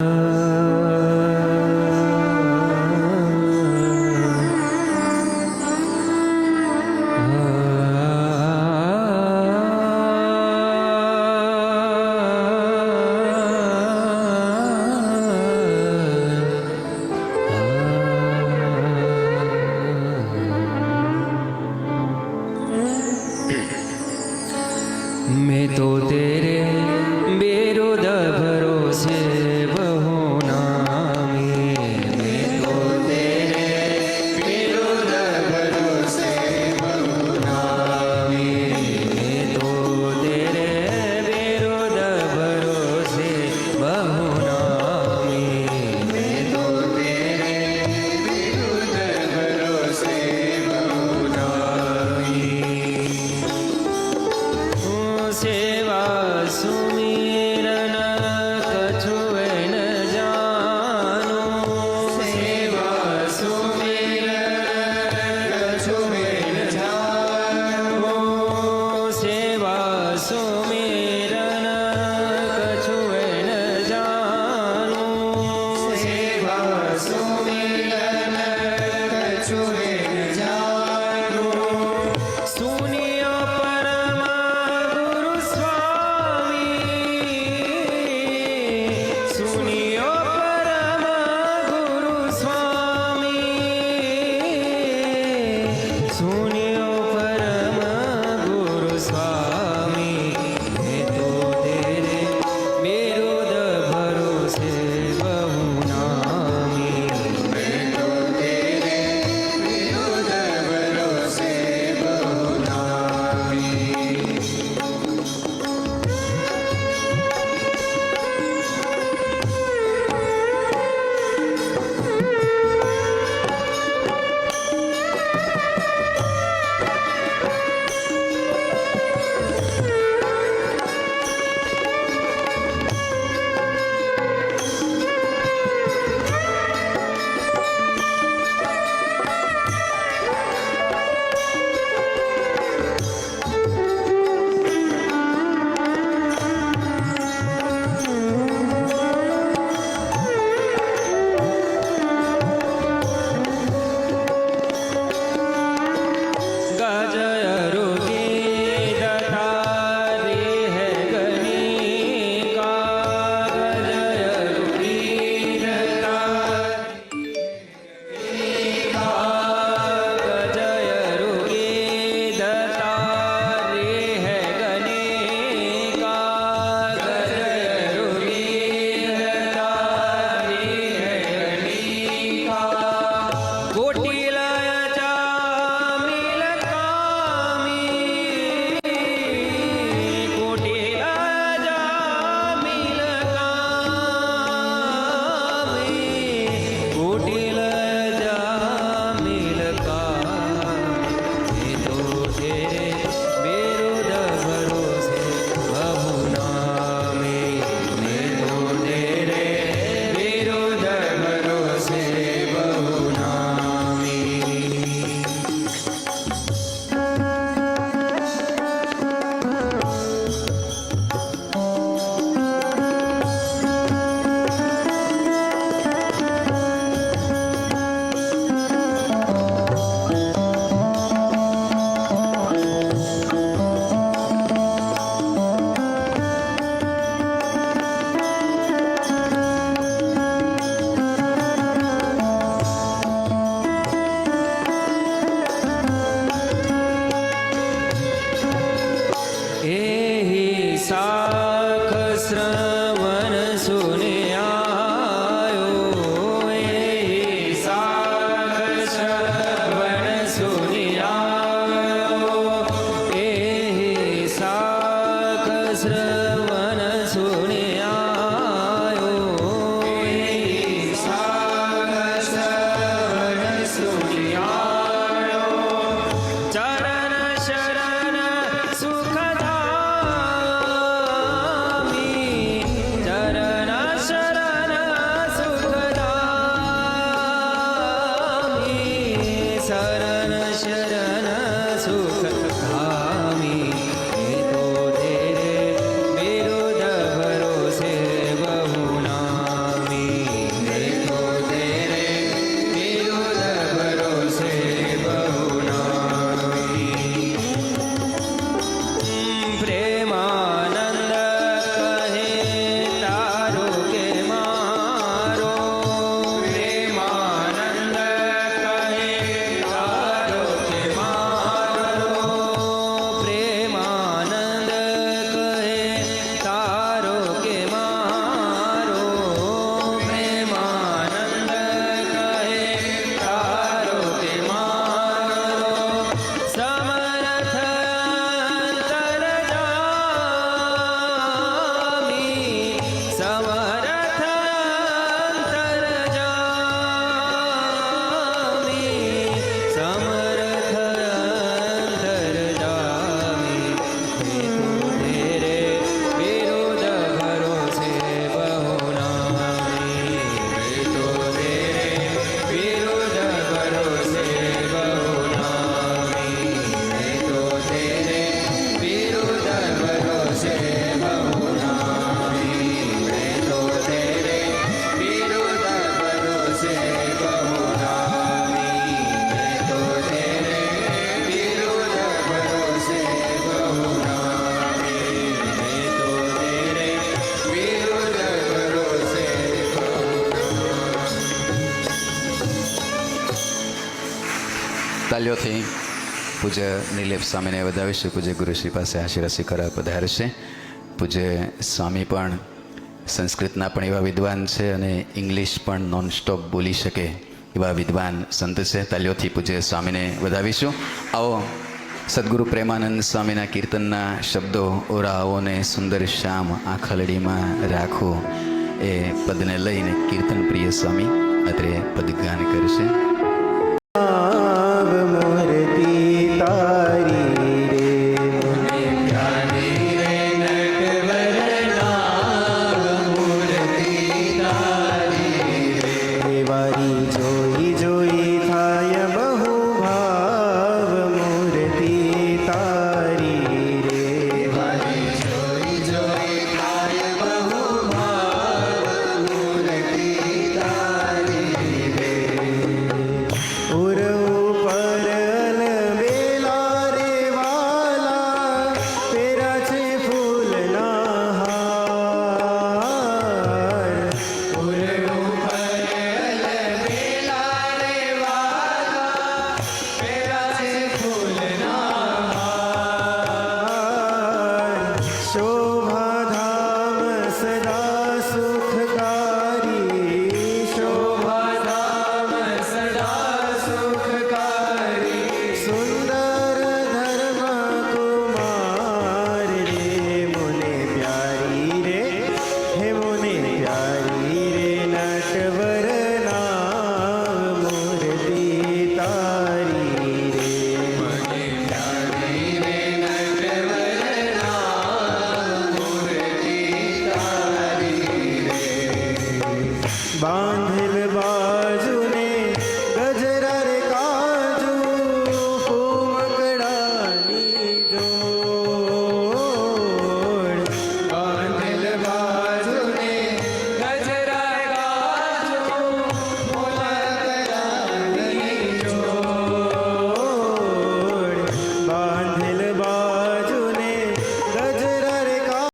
Uh... estranho. તાલીઓથી પૂજ્ય નિલેપ સ્વામીને વધાવીશું. પૂજ્ય ગુરુશ્રી પાસે આશીર્વાદ કરવા પધારશે પૂજ્ય સ્વામી પણ સંસ્કૃતના પણ એવા વિદ્વાન છે અને ઇંગ્લિશ પણ નોનસ્ટોપ બોલી શકે એવા વિદ્વાન સંત છે. તાલીઓથી પૂજ્ય સ્વામીને વધાવીશું. આવો સદગુરુ પ્રેમાનંદ સ્વામીના કીર્તનના શબ્દો, ઓરાઓને સુંદર શ્યામ આખલડીમાં રાખો. એ પદને લઈને કીર્તન પ્રિય સ્વામી અત્રે પદગાન કરશે.